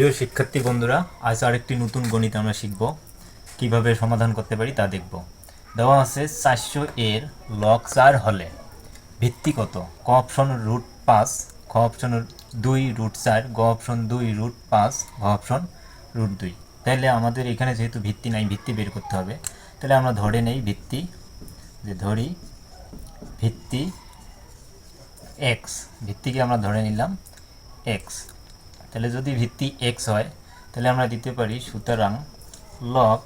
প্রিয় শিক্ষার্থী বন্ধুরা, আজ আরেকটি নতুন গণিত আমরা শিখব। কীভাবে সমাধান করতে পারি তা দেখব। দেওয়া আছে চারশো এর লক চার হলে। ভিত্তি কত? ক অপশন রুট পাঁচ, খ অপশন দুই রুট চার, গ অপশন দুই রুট পাঁচ, ঘ অপশন রুট দুই। তাহলে আমাদের এখানে যেহেতু ভিত্তি নাই, ভিত্তি বের করতে হবে। তাহলে আমরা ধরে নেই ভিত্তি, যে ধরি ভিত্তি এক্স ভিত্তিকে আমরা ধরে নিলাম এক্স তাহলে যদি ভিত্তি এক্স হয়, তাহলে আমরা দিতে পারি সুতরাং লক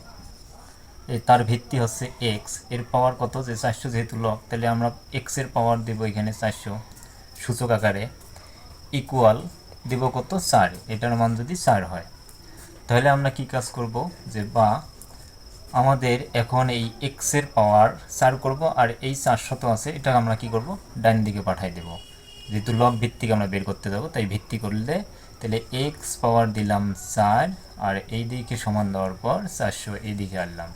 তার ভিত্তি হচ্ছে এক্সের পাওয়ার কত? যে চারশো যেহেতু লক তাহলে আমরা এক্সের পাওয়ার দেব এখানে চারশো। সূচক আকারে ইকুয়াল দেব কত? চার। এটার মান যদি চার হয়, তাহলে আমরা কি কাজ করব? যে বা আমাদের এখন এই এক্সের পাওয়ার চার করব, আর এই চারশত আছে এটা আমরা কি করব? ডান দিকে পাঠাই দেব। যেহেতু লগ ভিত্তিক আমরা বের করতে যাব তাই ভিত্তি করলে তাহলে এক্স পাওয়ার দিলাম চার, আর এই দিকে সমান দেওয়ার পর চারশো এই দিকে আনলাম।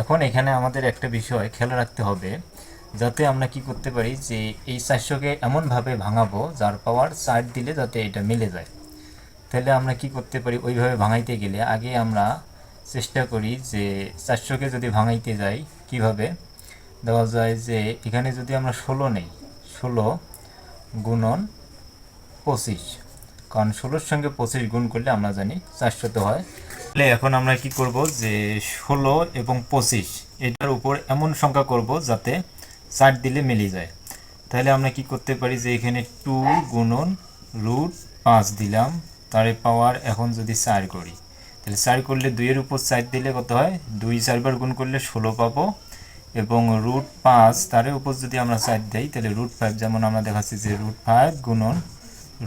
এখন এখানে আমাদের একটা বিষয় খেয়াল রাখতে হবে, যাতে আমরা কি করতে পারি যে এই চারশোকে এমনভাবে ভাঙাবো, যার পাওয়ার চার দিলে যাতে এটা মিলে যায়। তাহলে আমরা কি করতে পারি? ওইভাবে ভাঙাইতে গেলে আগে আমরা চেষ্টা করি যে চারশোকে যদি ভাঙাইতে যাই, কীভাবে? দেওয়া যায় যে এখানে যদি আমরা ষোলো নেই, ষোলো গুণন পঁচিশ। কারণ ষোলোর সঙ্গে পঁচিশ গুণ করলে আমরা জানি চারশত হয়। তাহলে এখন আমরা কি করব যে ষোলো এবং পঁচিশ, এটার উপর এমন সংখ্যা করব যাতে চার দিলে মিলে যায়। তাহলে আমরা কি করতে পারি যে এখানে টু গুণন রুট পাঁচ দিলাম, তারে পাওয়ার এখন যদি চার করি। তাহলে চার করলে দুইয়ের উপর চার দিলে কত হয়? দুই চারবার গুণ করলে ষোলো পাবো। এবং রুট পাঁচ, তারের উপর যদি আমরা সাইড দিই, তাহলে রুট ফাইভ যেমন আমরা দেখাচ্ছি যে রুট ফাইভ গুণন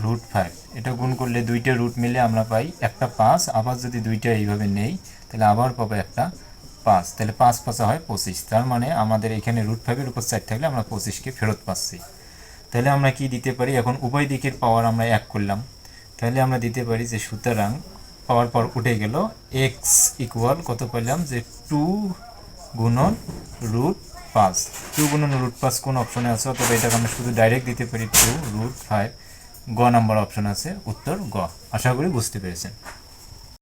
রুট ফাইভ এটা গুণ করলে দুইটা রুট মিলে আমরা পাই একটা পাঁচ, আবার যদি দুইটা এইভাবে নেই, তাহলে আবার পাবো একটা পাঁচ। তাহলে পাঁচ পাঁচা হয় পঁচিশ। তার মানে আমাদের এখানে রুট ফাইভের উপর সাইড থাকলে আমরা পঁচিশকে ফেরত পাচ্ছি। তাহলে আমরা কি দিতে পারি? এখন উভয় দিকের পাওয়ার আমরা এক করলাম। তাহলে আমরা দিতে পারি যে সুতরাং পাওয়ার পর উঠে গেল এক্স ইকুয়াল কত পেলাম যে টু গুণন রুট পাঁচ। টু গুণন রুট পাঁচ কোন অপশনে আছে? অথবা এটাকে আমরা শুধু ডাইরেক্ট দিতে পারি টু, রুট ফাইভ। গ নাম্বার অপশন আছে, উত্তর গ। আশা করি বুঝতে পেরেছেন।